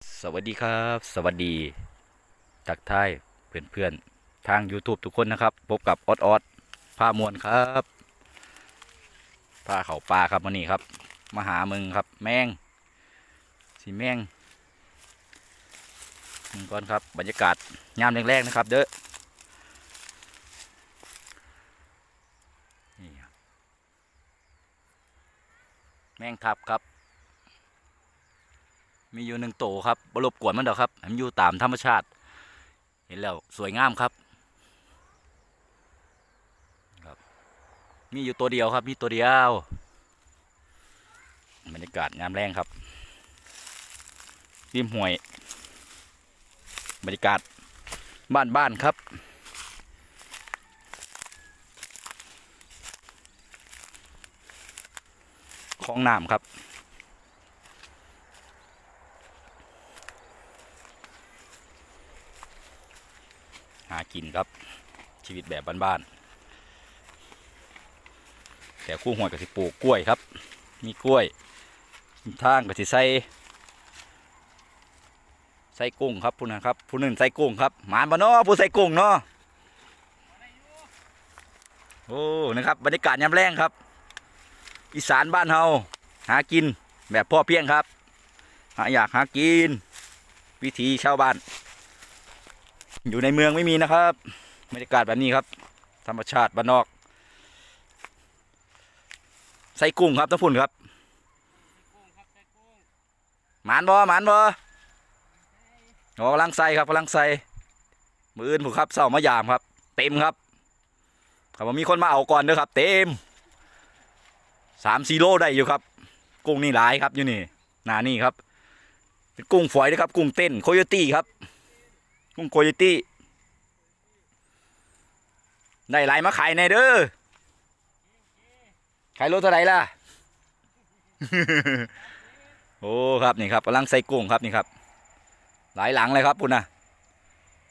สวัสดีครับ สวัสดีทักทายเพื่อนๆทาง YouTube ทุกคนนะครับ พบกับออดออดผ้ามวลครับผ้าเขาปลาครับวันนี้ครับมาหามึงครับ แมงสีแมงมึงก่อนครับบรรยากาศยามแรกๆนะครับ เด้อแมงทับครับ มีอยู่หนึ่งโตครับบรบกวนมันดอกครับมันอยู่ตามธรรมชาติ เห็นแล้วสวยงามครับครับ มีอยู่ตัวเดียวครับ มีตัวเดียวบรรยากาศงามแรงครับริมห้วย บรรยากาศบ้านบ้านๆครับ ของน้ำครับ หากินครับ ชีวิตแบบบ้านๆแต่คู่หัวกับสิปลูกกล้วยครับ มีกล้วยทางกับสิใส่ใส่กุ้งครับผู้นั้นครับผู้หนึ่งใส่กุ้งครับหมานบ่เนาะผู้ใส่กุ้งเนาะโอ้นะครับบรรยากาศยามแรงครับ อีสานบ้านเฮาหากินแบบพ่อเพียงครับ หาอยากหากิน วิถีชาวบ้าน อยู่ในเมืองไม่มีนะครับบรรยากาศแบบนี้ครับ ธรรมชาติบ้านนอก ใส่กุ้งครับท่านพุ่นครับหมานบ่หมานบ่โอ้กำลังใส่ครับกำลังใส่มืออื่นผมครับเศร้ามายามครับ เต็มครับครับมีคนมาเอาก่อนเด้อครับ เต็มสามสี่โลได้อยู่ครับ กุ้งนี่หลายครับอยู่นี่หนานี่ครับ เป็นกุ้งฝอยนะครับ กุ้งเต้นโคโยตี้ครับ กุ้งโคโยตี้ได้หลายมาขายในเด้อขายรถเท่าไหร่ล่ะ โอ้ครับนี่ครับกำลังใส่กุ้งครับนี่ครับ หลายหลังเลยครับคุณนะ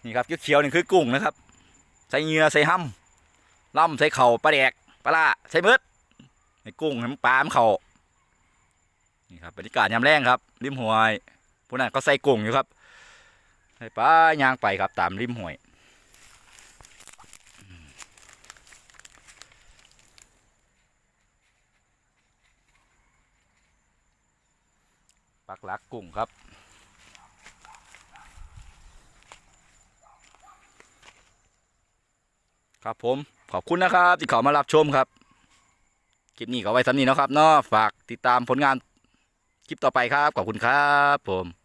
นี่ครับเขียวๆนี่คือกุ้งนะครับ ใส่เหงื่อใส่ห้ำล่ำใส่เข่าปลาแดกปลาล่าใส่เบิดใส่กุ้งให้มันปลามันเข่านี่ครับบรรยากาศยามแรงครับริมห้วยผู้นั้นก็ใส่กุ้งอยู่ครับ ให้ป้ายางไปครับตามริมห้วยปักหลักกุ้งครับครับผมขอบคุณนะครับ ที่เขามารับชมครับ คลิปนี้ก็ไว้สำนี้เนาะครับเนาะฝากติดตามผลงานคลิปต่อไปครับ ขอบคุณครับผม